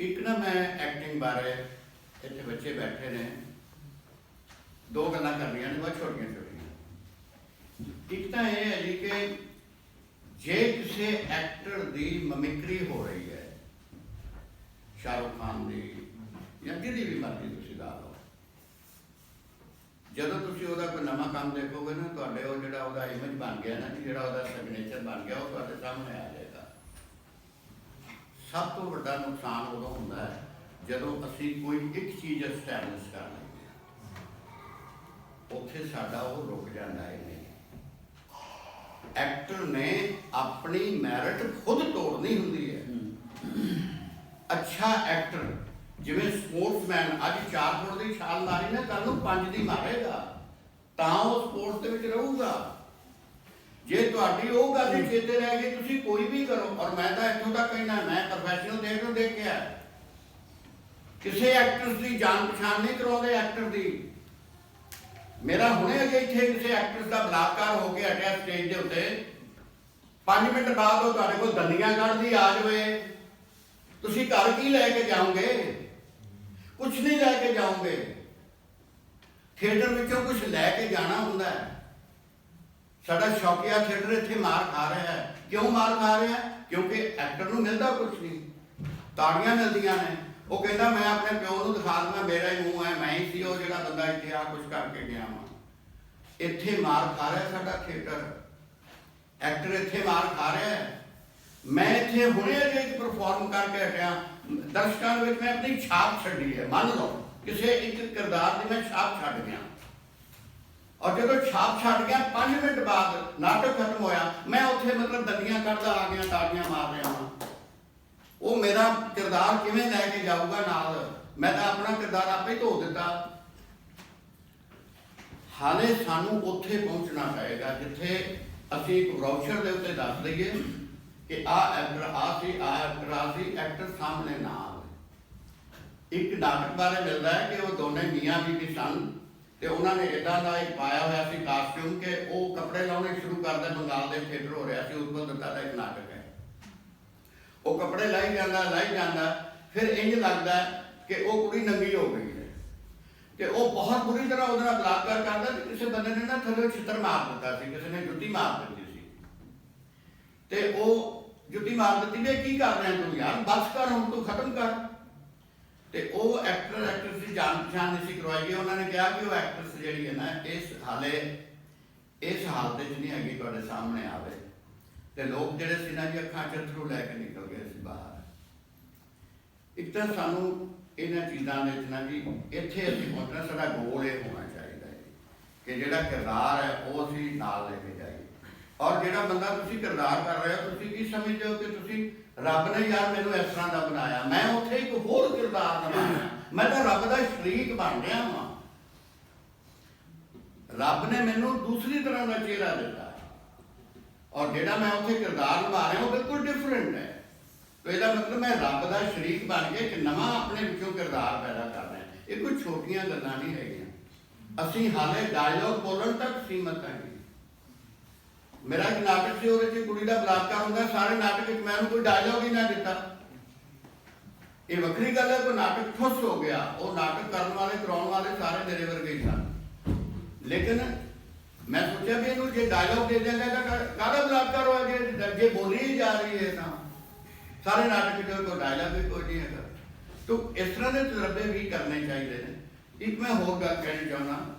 ਇੱਕ ਨਾ ਮੈਂ ਐਕਟਿੰਗ ਬਾਰੇ ਇੱਥੇ ਬੱਚੇ ਬੈਠੇ ਨੇ। ਦੋ ਗੱਲਾਂ ਕਰਨੀਆਂ ਨੇ, ਬਹੁਤ ਛੋਟੀਆਂ ਛੋਟੀਆਂ। ਇੱਕ ਤਾਂ ਇਹ ਹੈ ਜੀ ਕਿ ਜੇ ਕਿਸੇ ਐਕਟਰ ਦੀ ਮਮਿਕਰੀ ਹੋ ਰਹੀ ਹੈ, ਸ਼ਾਹਰੁਖ ਖਾਨ ਦੀ ਜਾਂ ਕਿਹਦੀ ਵੀ ਮਰਜ਼ੀ ਤੁਸੀਂ ਲਾ ਲਓ। ਜਦੋਂ ਤੁਸੀਂ ਉਹਦਾ ਕੋਈ ਨਵਾਂ ਕੰਮ ਦੇਖੋਗੇ ਨਾ, ਤੁਹਾਡੇ ਉਹ ਜਿਹੜਾ ਉਹਦਾ ਇਮੇਜ ਬਣ ਗਿਆ ਨਾ, ਜਿਹੜਾ ਉਹਦਾ ਸਿਗਨੇਚਰ ਬਣ ਗਿਆ, ਉਹ ਤੁਹਾਡੇ ਸਾਹਮਣੇ ਆ ਜਾਏਗਾ। ਸਭ ਤੋਂ ਵੱਡਾ ਨੁਕਸਾਨ ਉਦੋਂ ਹੁੰਦਾ ਹੈ ਜਦੋਂ ਅਸੀਂ ਕੋਈ ਇੱਕ ਚੀਜ਼ ਐਸਟੈਬਲਿਸ਼ ਕਰ ਲੈਂਦੇ ਹਾਂ। ਉੱਥੇ ਸਾਡਾ ਉਹ ਰੁਕ ਜਾਂਦਾ ਹੈ ਨਹੀਂ। ਐਕਟਰ ਨੇ ਆਪਣੀ ਮੈਰਿਟ ਖੁਦ ਤੋੜਨੀ ਹੁੰਦੀ ਹੈ। ਅੱਛਾ ਐਕਟਰ ਜਿਵੇਂ ਸਪੋਰਟਸਮੈਨ ਅੱਜ 4 ਫੁੱਟ ਦੀ ਛਾਲ ਮਾਰੀ ਨਾ ਕੱਲ ਨੂੰ 5 ਦੀ ਮਾਰੇਗਾ, ਤਾਂ ਉਹ ਸਪੋਰਟਸ ਦੇ ਵਿੱਚ ਰਹੂਗਾ। ਜੇ ਤੁਹਾਡੀ ਉਹ ਗੱਲ ਹੀ ਚੇਤੇ ਰਹਿ ਗਈ, ਤੁਸੀਂ ਕੋਈ ਵੀ ਕਰੋ। ਔਰ ਮੈਂ ਤਾਂ ਇੱਥੋਂ ਤੱਕ ਕਹਿਣਾ ਮੈਂ ਪ੍ਰੋਫੈਸ਼ਨਲ ਦੇਖ ਨੂੰ ਦੇਖ ਕੇ ਕਿਸੇ ਐਕਟਰ ਦੀ ਜਾਣ ਪਛਾਣ ਨਹੀਂ ਕਰਾਉਂਦੇ ਐਕਟਰ ਦੀ। ਮੇਰਾ ਹੁਣੇ ਅਜੇ ਇੱਥੇ ਕਿਸੇ ਐਕਟਰਸ ਦਾ ਬਲਾਤਕਾਰ ਹੋ ਕੇ ਹਟਿਆ ਸਟੇਜ ਦੇ ਉੱਤੇ। 5 ਮਿੰਟ ਬਾਅਦ ਉਹ ਤੁਹਾਡੇ ਕੋਲ ਦੰਦੀਆਂ ਕੱਢਦੀ, ਆ ਜਾਵੇ। ਤੁਸੀਂ ਘਰ ਕੀ ਲੈ ਕੇ ਜਾਓਗੇ? ਕੁਝ ਨਹੀਂ ਲੈ ਕੇ ਜਾਓਗੇ। ਥੀਏਟਰ ਵਿੱਚੋਂ ਕੁਝ ਲੈ ਕੇ ਜਾਣਾ ਹੁੰਦਾ ਹੈ। ਸਾਡਾ ਸ਼ੌਕੀਆ ਥੀਏਟਰ ਇੱਥੇ ਮਾਰ ਖਾ ਰਿਹਾ ਹੈ। ਕਿਉਂ ਮਾਰ ਖਾ ਰਿਹਾ ਕਿਉਂਕਿ ਐਕਟਰ ਨੂੰ ਮਿਲਦਾ ਕੁਝ ਨਹੀਂ। ਤਾੜੀਆਂ ਮਿਲਦੀਆਂ ਨੇ। ਉਹ ਕਹਿੰਦਾ, ਮੈਂ ਆਪਣੇ ਪਿਓ ਨੂੰ ਦਿਖਾ ਦਵਾਂ ਮੇਰਾ ਹੀ ਮੂੰਹ ਹੈ, ਮੈਂ ਹੀ ਸੀ, ਉਹ ਜਿਹੜਾ ਬੰਦਾ ਇੱਥੇ ਆ ਕੁਝ ਕਰਕੇ ਗਿਆ ਵਾਂ। ਇੱਥੇ ਮਾਰ ਖਾ ਰਿਹਾ ਸਾਡਾ ਥੀਏਟਰ ਐਕਟਰ ਇੱਥੇ ਮਾਰ ਖਾ ਰਿਹਾ ਹੈ। ਮੈਂ ਇੱਥੇ ਹੁਣੇ ਅਜੇ ਪਰਫਾਰਮ ਕਰਕੇ ਹਟਿਆ। ਦਰਸ਼ਕਾਂ ਵਿੱਚ ਮੈਂ ਆਪਣੀ ਛਾਪ ਛੱਡੀ ਹੈ। ਮੰਨ ਲਓ, ਕਿਸੇ ਇੱਕ ਕਿਰਦਾਰ ਦੀ ਮੈਂ ਛਾਪ ਛੱਡ ਗਿਆ। ਔਰ ਜਦੋਂ ਛਾਪ ਛੱਡ ਗਿਆ 5 ਮਿੰਟ ਬਾਅਦ ਨਾਟਕ ਖਤਮ ਹੋਇਆ, ਮੈਂ ਉੱਥੇ ਮਤਲਬ ਦੰਦੀਆਂ ਕੱਢਦਾ ਆ ਗਿਆ ਤਾੜੀਆਂ ਮਾਰ ਰਿਹਾ ਹਾਂ ਉਹ ਮੇਰਾ ਕਿਰਦਾਰ ਕਿਵੇਂ ਲੈ ਕੇ ਜਾਊਗਾ ਨਾਲ? ਮੈਂ ਤਾਂ ਆਪਣਾ ਕਿਰਦਾਰ ਆਪੇ ਧੋ ਦਿੱਤਾ। ਹਾਲੇ ਸਾਨੂੰ ਉੱਥੇ ਪਹੁੰਚਣਾ ਪਏਗਾ, ਜਿੱਥੇ ਅਸੀਂ ਇੱਕ ਬ੍ਰਾਊਚਰ ਦੇ ਉੱਤੇ ਦੱਸ ਦਈਏ ਕਿ ਆ ਐਕਟਰ ਆ ਸੀ ਆ ਐਕਟਰ ਆ ਸੀ ਐਕਟਰ ਸਾਹਮਣੇ ਨਾ ਆਵੇ। ਇੱਕ ਨਾਟਕ ਬਾਰੇ ਮਿਲਦਾ ਹੈ ਕਿ ਉਹ ਦੋਨੇ ਮੀਆਂ ਬੀਬੀ ਸਨ। ਤੇ ਉਹਨਾਂ ਨੇ ਇਦਾਂ ਦਾ ਇੱਕ ਪਾਇਆ ਹੋਇਆ ਸੀ ਕਾਸਟਿਊਮ ਕਿ ਉਹ ਕੱਪੜੇ ਲਾਉਣੇ ਸ਼ੁਰੂ ਕਰਦੇ ਬੰਗਾਲ ਦੇ ਥੀਏਟਰ ਹੋ ਰਿਹਾ ਸੀ ਉਤਪਲ ਦੱਤਾ ਦਾ ਇੱਕ ਨਾਟਕ ਹੈ। ਉਹ ਕੱਪੜੇ ਲਾਈ ਜਾਂਦਾ ਲਾਈ ਜਾਂਦਾ, ਫਿਰ ਇੰਜ ਲੱਗਦਾ ਕਿ ਉਹ ਕੁੜੀ ਨੰਗੀ ਹੋ ਗਈ ਹੈ। ਤੇ ਉਹ ਬਹੁਤ ਬੁਰੀ ਤਰ੍ਹਾਂ ਉਹਦੇ ਨਾਲ ਬਲਾਤਕਾਰ ਕਰਦਾ ਤੇ ਕਿਸੇ ਬੰਦੇ ਨੇ ਨਾ ਥੱਲੇ ਛਿੱਤਰ ਮਾਰ ਦਿੱਤਾ ਸੀ, ਕਿਸੇ ਨੇ ਜੁੱਤੀ ਮਾਰ ਦਿੱਤੀ ਸੀ। ਤੇ ਉਹ ਜੁੱਤੀ ਮਾਰ ਦਿੱਤੀ, ਵੀ ਕੀ ਕਰ ਰਿਹਾ ਤੂੰ ਯਾਰ? ਬਸ ਕਰ, ਹੁਣ ਤੂੰ ਖਤਮ ਕਰ। ਤੇ ਉਹ ਐਕਟਰ ਐਕਟਰਸ ਦੀ ਜਾਣ ਪਛਾਣ ਨਹੀਂ ਸੀ ਕਰਵਾਈ ਗਈ। ਉਹਨਾਂ ਨੇ ਕਿਹਾ ਕਿ ਉਹ ਐਕਟਰਸ ਜਿਹੜੀ ਹੈ ਨਾ, ਇਸ ਹਾਲੇ, ਇਸ ਹਾਲਤ ਵਿੱਚ ਨਹੀਂ ਹੈਗੀ, ਤੁਹਾਡੇ ਸਾਹਮਣੇ ਆਵੇ। ਤੇ ਲੋਕ ਜਿਹੜੇ ਸੀ ਨਾ ਜੀ, ਅੱਖਾਂ ਚ ਅਥਰੂ ਲੈ ਕੇ ਨਿਕਲ ਗਏ ਸੀ ਬਾਹਰ। ਇੱਕ ਤਾਂ ਸਾਨੂੰ ਇਹਨਾਂ ਚੀਜ਼ਾਂ ਦੇ ਵਿੱਚ ਨਾ ਜੀ, ਇੱਥੇ ਅਸੀਂ ਪਹੁੰਚਣਾ, ਸਾਡਾ ਗੋਲ ਇਹ ਹੋਣਾ ਚਾਹੀਦਾ ਹੈ ਕਿ ਜਿਹੜਾ ਕਿਰਦਾਰ ਹੈ, ਉਹ ਅਸੀਂ ਨਾਲ ਲੈ ਕੇ ਜਾਈਏ। ਔਰ ਜਿਹੜਾ ਬੰਦਾ ਤੁਸੀਂ ਕਿਰਦਾਰ ਕਰ ਰਹੇ ਹੋ, ਤੁਸੀਂ ਕੀ ਸਮਝਦੇ ਹੋ ਕਿ ਤੁਸੀਂ ਰੱਬ ਨੇ ਯਾਰ ਮੈਨੂੰ ਇਸ ਤਰ੍ਹਾਂ ਦਾ ਬਣਾਇਆ? ਮੈਂ ਉੱਥੇ ਇੱਕ ਹੋਰ ਕਿਰਦਾਰ ਨਿਭਾਉਣਾ ਮੈਂ ਤਾਂ ਰੱਬ ਦਾ ਸ਼ਰੀਕ ਬਣ ਰਿਹਾ ਹਾਂ ਰੱਬ ਨੇ ਮੈਨੂੰ ਦੂਸਰੀ ਤਰ੍ਹਾਂ ਦਾ ਚਿਹਰਾ ਦਿੱਤਾ। ਔਰ ਜਿਹੜਾ ਮੈਂ ਉੱਥੇ ਕਿਰਦਾਰ ਨਿਭਾ ਰਿਹਾ, ਉਹ ਬਿਲਕੁਲ ਡਿਫਰੈਂਟ ਹੈ। ਤੋ ਇਹਦਾ ਮਤਲਬ ਮੈਂ ਰੱਬ ਦਾ ਸ਼ਰੀਕ ਬਣ ਕੇ ਇੱਕ ਨਵਾਂ ਆਪਣੇ ਵਿੱਚੋਂ ਕਿਰਦਾਰ ਪੈਦਾ ਕਰ ਰਿਹਾ। ਇਹ ਕੋਈ ਛੋਟੀਆਂ ਗੱਲਾਂ ਨਹੀਂ ਹੈਗੀਆਂ। ਅਸੀਂ ਹਾਲੇ ਡਾਇਲੌਗ ਬੋਲਣ ਤੱਕ ਸੀਮਤ ਹਾਂ ਮੇਰਾ ਇੱਕ ਨਾਟਕ ਸੀ, ਉਹਦੇ 'ਚ ਕੁੜੀ ਦਾ ਬਲਾਤਕਾਰ ਹੁੰਦਾ, ਸਾਰੇ ਨਾਟਕ ਵਿੱਚ ਮੈਂ ਉਹਨੂੰ ਕੋਈ ਡਾਇਲੌਗ ਹੀ ਨਾ ਦਿੱਤਾ। ਇਹ ਵੱਖਰੀ ਗੱਲ ਹੈ, ਕੋਈ ਨਾਟਕ ਠੁੱਸ ਹੋ ਗਿਆ, ਉਹ ਨਾਟਕ ਕਰਨ ਵਾਲੇ, ਕਰਾਉਣ ਵਾਲੇ ਸਾਰੇ ਮੇਰੇ ਵਰਗੇ ਹੀ ਸਨ। ਲੇਕਿਨ ਮੈਂ ਸੋਚਿਆ ਵੀ ਇਹਨੂੰ ਜੇ ਡਾਇਲੌਗ ਦੇ ਦਿਆਂਗਾ ਤਾਂ ਕਾਹਦਾ ਬਲਾਤਕਾਰ ਹੋਇਆ? ਜੇ ਜੇ ਬੋਲੀ ਹੀ ਜਾ ਰਹੀ ਹੈ ਤਾਂ। ਸਾਰੇ ਨਾਟਕ ਵਿੱਚ ਕੋਈ ਡਾਇਲੌਗ ਵੀ ਕੋਈ ਨਹੀਂ ਹੈਗਾ। ਤੋ ਇਸ ਤਰ੍ਹਾਂ ਦੇ ਤਜਰਬੇ ਵੀ ਕਰਨੇ ਚਾਹੀਦੇ ਨੇ। ਇੱਕ ਮੈਂ ਹੋਰ ਗੱਲ ਕਹਿਣੀ ਚਾਹੁੰਦਾ।